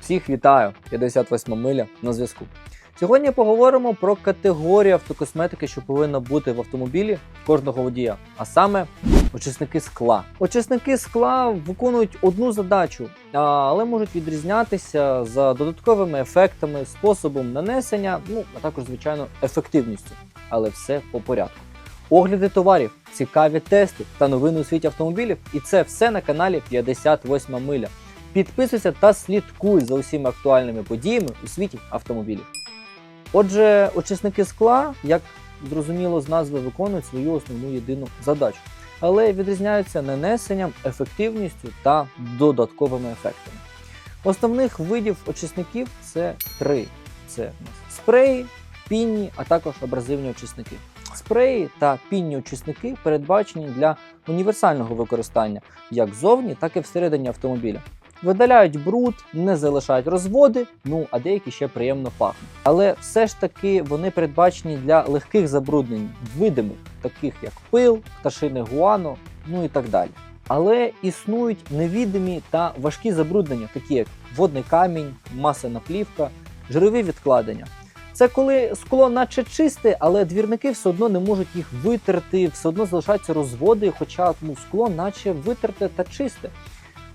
Всіх вітаю! 58 миля на зв'язку. Сьогодні поговоримо про категорію автокосметики, що повинна бути в автомобілі кожного водія, а саме очисники скла. Очисники скла виконують одну задачу, але можуть відрізнятися за додатковими ефектами, способом нанесення, ну а також, звичайно, ефективністю. Але все по порядку. Огляди товарів, цікаві тести та новини у світі автомобілів. І це все на каналі 58 миля. Підписуйся та слідкуй за усіма актуальними подіями у світі автомобілів. Отже, очисники скла, як зрозуміло з назви, виконують свою основну єдину задачу, але відрізняються нанесенням, ефективністю та додатковими ефектами. Основних видів очисників це три: це спреї, пінні, а також абразивні очисники. Спреї та пінні очисники передбачені для універсального використання як ззовні, так і всередині автомобіля. Видаляють бруд, не залишають розводи, ну а деякі ще приємно пахнуть. Але все ж таки вони передбачені для легких забруднень, видимих, таких як пил, пташине гуано, ну і так далі. Але існують невідомі та важкі забруднення, такі як водний камінь, масляна плівка, жирові відкладення. Це коли скло наче чисте, але двірники все одно не можуть їх витерти, все одно залишаються розводи, хоча ну, скло наче витерте та чисте.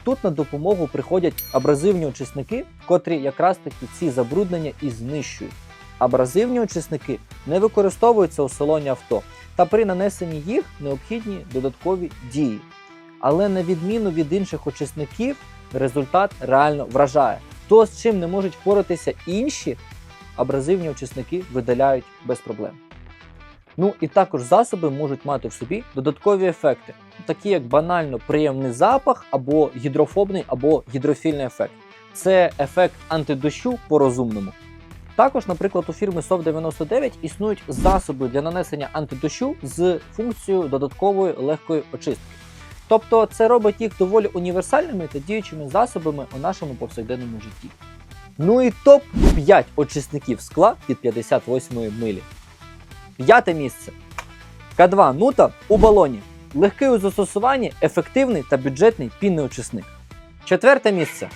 Тут на допомогу приходять абразивні очисники, котрі якраз таки ці забруднення і знищують. Абразивні очисники не використовуються у салоні авто, та при нанесенні їх необхідні додаткові дії. Але на відміну від інших очисників, результат реально вражає. То, з чим не можуть впоратися інші, абразивні очисники видаляють без проблем. Ну і також засоби можуть мати в собі додаткові ефекти, такі як банально приємний запах, або гідрофобний, або гідрофільний ефект. Це ефект антидощу по-розумному. Також, наприклад, у фірми SOF 99 існують засоби для нанесення антидощу з функцією додаткової легкої очистки. Тобто це робить їх доволі універсальними та діючими засобами у нашому повсякденному житті. Ну і топ 5 очисників скла від 58-ї милі. П'яте місце. К2 Нута у балоні. Легкий у застосуванні, ефективний та бюджетний пінний очисник. Четверте місце.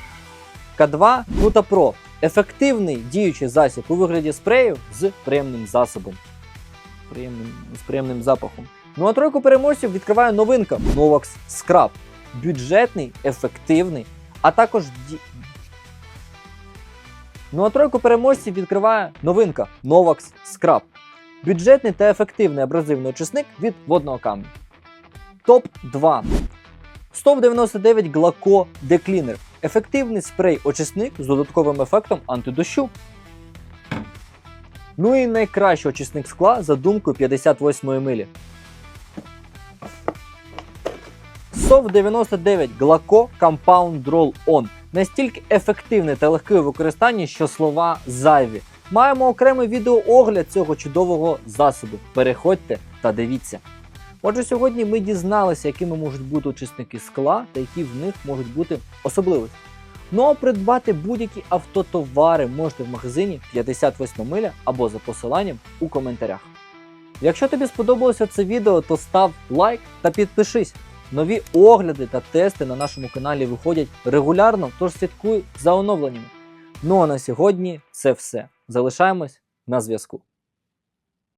К2 Нута Pro. Ефективний діючий засіб у вигляді спрею з приємним засобом. Приємним, з приємним запахом. Ну а тройку переможців відкриває новинка Novax Scrub. Бюджетний, ефективний, а також. Ну а тройку переможців відкриває новинка Novax Scrub. Бюджетний та ефективний абразивний очисник від водного каменю. Топ 2. 199 Glaco Decleaner. Ефективний спрей-очисник з додатковим ефектом антидощу. Ну і найкращий очисник скла за думкою 58 милі. SOF 99 Glaco Compound Roll On. Настільки ефективний та легкий у використанні, що слова зайві. Маємо окремий відеоогляд цього чудового засобу. Переходьте та дивіться. Отже, сьогодні ми дізналися, якими можуть бути очисники скла та які в них можуть бути особливості. Ну а придбати будь-які автотовари можете в магазині 58 миля або за посиланням у коментарях. Якщо тобі сподобалося це відео, то став лайк та підпишись. Нові огляди та тести на нашому каналі виходять регулярно, тож слідкуй за оновленнями. Ну а на сьогодні це все. Залишаємось на зв'язку.